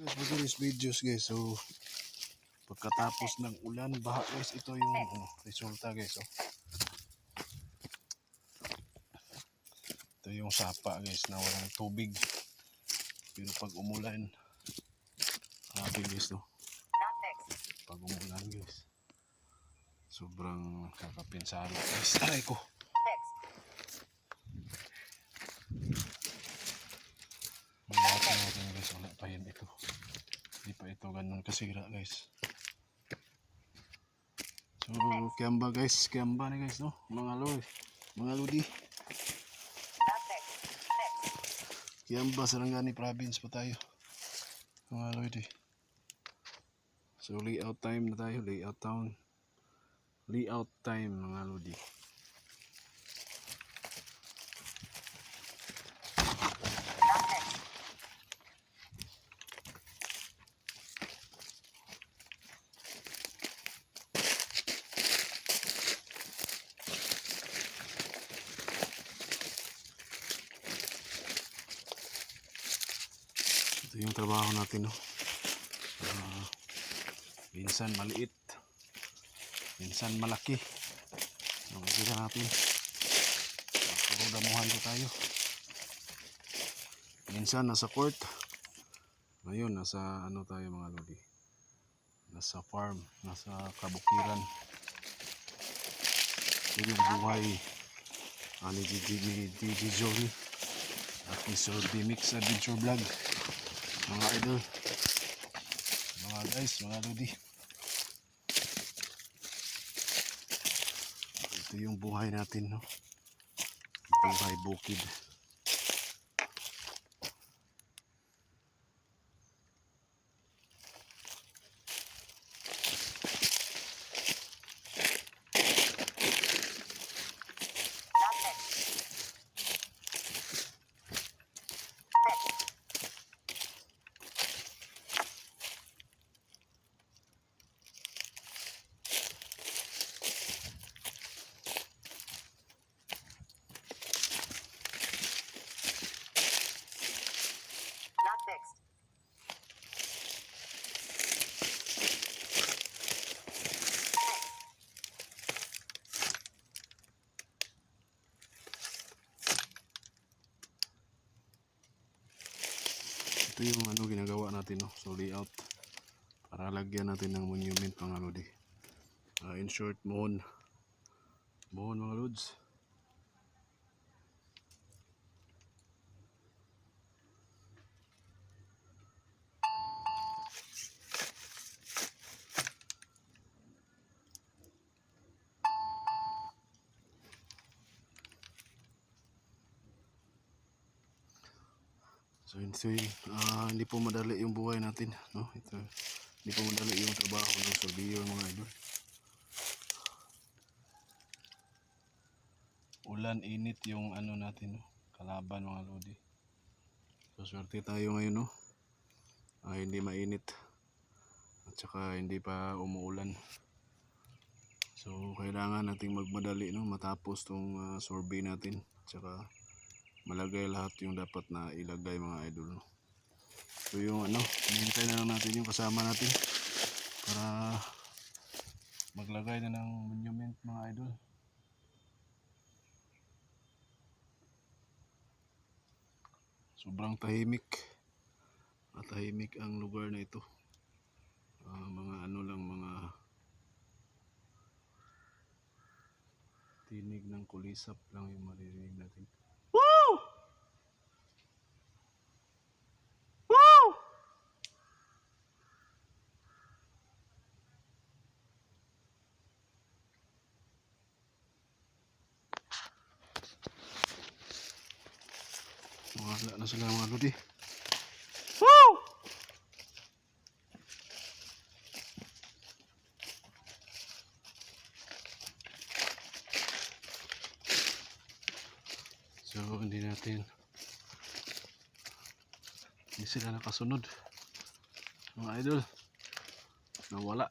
Guys, today's videos guys, so pagkatapos ng ulan, baha guys, ito yung ano, resulta guys. Oh. Ito yung sapa guys na walang tubig. Pero pag umulan, grabe guys no. Pag umulan guys, sobrang kakapinsalo guys. Aray ko. Malaki natin guys, wala pa yan ito. Hindi pa ito ganun kasira guys. So, kiyamba guys, kiyamba na guys no, mga loy, mga lodi. Kiyamba Sarangani province pa tayo. Mga lodi. So, layout time na tayo, layout town. Layout time mga lodi. Ito yung trabaho natin, no? Ah, minsan maliit. Minsan malaki. Nakikita natin. Pagkudamuhan ko tayo. Minsan nasa court. Ngayon, nasa ano tayo mga lodi. Nasa farm. Nasa kabukiran. Ito yung buhay ah, ni Gigi, Jory at ni Sir B-Mix Adventure Vlog mga idol. Mga guys mga lodi. Ito yung buhay natin no? Buhay bukid ito yung ano ginagawa natin no? So layout. Para lagyan natin ng monument mga lodi. Ah, in short mohon mohon mga lods So ito yung, ah, hindi po madali yung buhay natin, no? Ito, hindi po madali yung trabaho ng surveyor mga idol. Ulan, init yung ano natin, no? Kalaban mga lodi. So swerte tayo ngayon, no? Ah, hindi mainit. At saka hindi pa umuulan. So kailangan nating magmadali, no? Matapos tong ah, survey natin. At saka malagay lahat yung dapat na ilagay mga idol no? so yung ano hinihintay na lang natin yung kasama natin para maglagay na ng monument mga idol. Sobrang tahimik. Tahimik ang lugar na ito. Ah, mga ano lang mga tinig ng kulisap lang yung maririnig natin Wala na sila mga lodi. So hindi natin hindi sila nakasunod. Mga idol nawala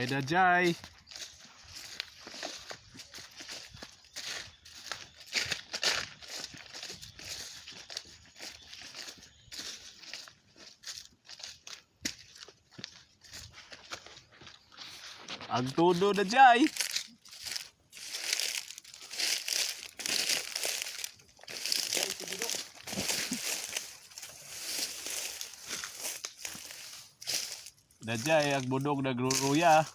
Ay, dajay. Ang todo na jay. Dajay, ang budog nagruruya.